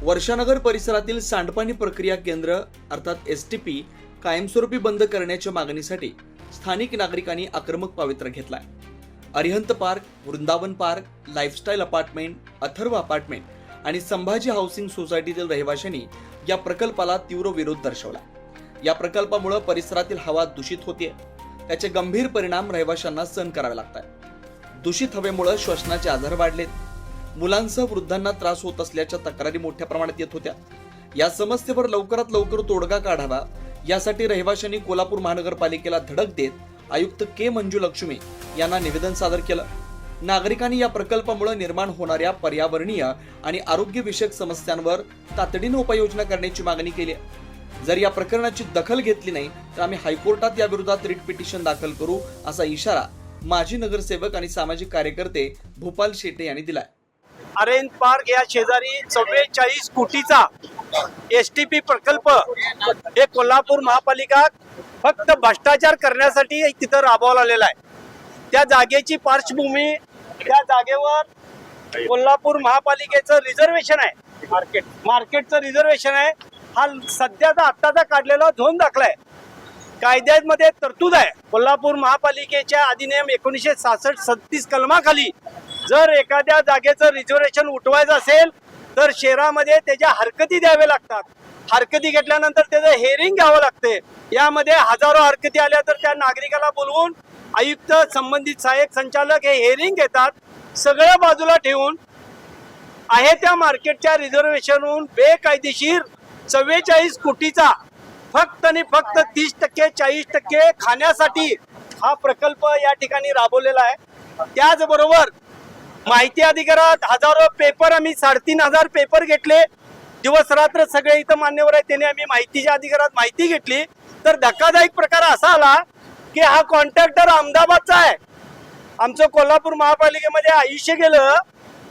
वर्षानगर परिसरातील सांडपाणी प्रक्रिया केंद्र अर्थात एस टी पी कायमस्वरूपी बंद करण्याच्या मागणीसाठी स्थानिक नागरिकांनी आक्रमक पावित्र्य घेतलाय. Arihant park Vrindavan park lifestyle apartment Atharva apartment आणि संभाजी हाऊसिंग सोसायटीतील रहिवाशांनी या प्रकल्पाला तीव्र विरोध दर्शवला. या प्रकल्पामुळे परिसरातील हवा दूषित होते त्याचे गंभीर परिणाम रहिवाशांना सहन करावे लागतात दूषित हवेमुळे श्वसनाचे आजार वाढलेत. मुलांसह वृद्धांना त्रास होत असल्याच्या तक्रारी मोठ्या प्रमाणात येत होत्या. या समस्येवर लवकरात लवकर तोडगा काढावा यासाठी रहिवाशांनी कोल्हापूर महानगरपालिकेला धडक देत आयुक्त के मंजू लक्ष्मी यांना निवेदन सादर केलं. नागरिकांनी या प्रकल्पामुळे निर्माण होणाऱ्या पर्यावरणीय आणि आरोग्यविषयक समस्यांवर तातडीनं उपाययोजना करण्याची मागणी केली आहे. जर या प्रकरणाची दखल घेतली नाही तर आम्ही हायकोर्टात या विरोधात रिट पिटिशन दाखल करू असा इशारा माजी नगरसेवक आणि सामाजिक कार्यकर्ते भूपाल शेटे यांनी दिलाय. अरेंज पार्क या शेजारी चव्वेचाळीस कोटीचा एस टी पी प्रकल्प हे कोल्हापूर महापालिका फक्त भ्रष्टाचार करण्यासाठी तिथं राबवला आलेला आहे. त्या जागेची पार्श्वभूमी त्या जागेवर कोल्हापूर महापालिकेचं रिझर्वेशन आहे. मार्केट. मार्केटचं रिझर्वेशन आहे. हा सध्याचा आत्ताचा काढलेला झोन दाखला आहे. कायद्यामध्ये तरतूद आहे. कोल्हापूर महापालिकेच्या अधिनियम एकोणीसशे सहासष्ट सत्तीस कलमाखाली जर एखाद्या जागेचं रिझर्वेशन उठवायचं असेल तर शहरामध्ये त्याच्या हरकती द्यावे लागतात. हरकती घेतल्यानंतर त्याचं हेअरिंग घ्यावं लागते. यामध्ये हजारो हरकती आल्या तर त्या नागरिकाला बोलवून आयुक्त संबंधित सहाय्यक संचालक हे हेअरिंग घेतात. सगळं बाजूला ठेवून आहे त्या मार्केटच्या रिझर्वेशनहून बेकायदेशीर चव्वेचाळीस कोटीचा फक्त आणि फक्त तीस टक्के चाळीस टक्के खाण्यासाठी हा प्रकल्प या ठिकाणी राबवलेला आहे. त्याचबरोबर माहिती अधिकारात हजारो पेपर आम्ही साडेतीन हजार पेपर घेतले. दिवस रात्र सगळे इथं मान्यवर आहे त्याने आम्ही माहितीच्या अधिकारात माहिती घेतली. तर धक्कादायक प्रकार असा आला की हा कॉन्ट्रॅक्टर अहमदाबादचा आहे. आमचं कोल्हापूर महापालिकेमध्ये आयुष्य गेलं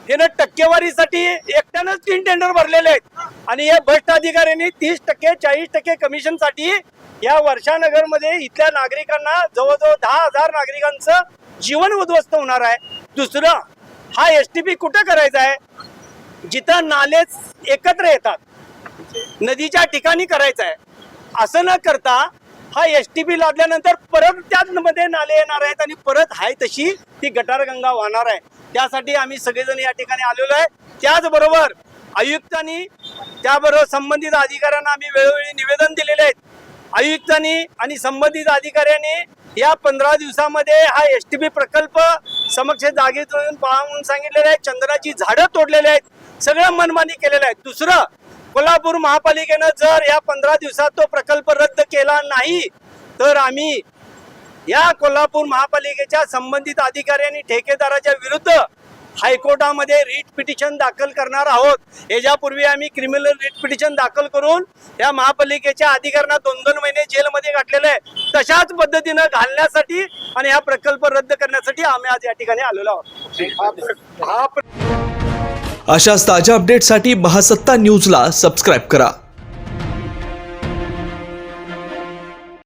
त्यानं टक्केवारीसाठी एकट्यानंच तीन टेंडर भरलेले आहेत. आणि या भ्रष्ट अधिकाऱ्यांनी तीस टक्के चाळीस टक्के कमिशनसाठी या वर्षानगरमध्ये इथल्या नागरिकांना जवळजवळ दहा हजार नागरिकांचं जीवन उद्ध्वस्त होणार आहे. दुसरं हा एस टी पी कुठं करायचा आहे? जिथं नालेच एकत्र येतात. नदीच्या ठिकाणी करायचं आहे. असं न करता हा एस टी पी लादल्यानंतर परत त्याच मध्ये नाले येणार आहेत आणि परत हाय तशी ती गटारगंगा वाहणार आहे. त्यासाठी आम्ही सगळेजण या ठिकाणी आलेलो आहे. त्याचबरोबर आयुक्तांनी त्याबरोबर संबंधित अधिकाऱ्यांना आम्ही वेळोवेळी निवेदन दिलेले आहेत. आयुक्तांनी आणि संबंधित अधिकाऱ्यांनी या पंधरा दिवसामध्ये हा एस टी पी प्रकल्प समक्ष जागेत येऊन पहा म्हणून सांगितलेले आहे चंद्राची झाडं तोडलेली आहेत. सगळं मनमानी केलेलं आहे. दुसरं कोल्हापूर महापालिकेनं जर या पंधरा दिवसात तो प्रकल्प रद्द केला नाही तर आम्ही या कोल्हापूर महापालिकेच्या संबंधित अधिकारी आणि ठेकेदाराच्या विरुद्ध हायकोर्टामध्ये रिट पिटिशन दाखल करणार आहोत. याच्यापूर्वी आम्ही क्रिमिनल रिट पिटिशन दाखल करून या महापालिकेच्या अधिकाऱ्यांना दोन दोन महिने जेलमध्ये घातलेले आहे. तशाच पद्धतीनं घालण्यासाठी आणि हा प्रकल्प रद्द करण्यासाठी आम्ही आज या ठिकाणी आलेलो आहोत. अशाच ताज्या अपडेटसाठी महासत्ता न्यूजला सबस्क्राईब करा.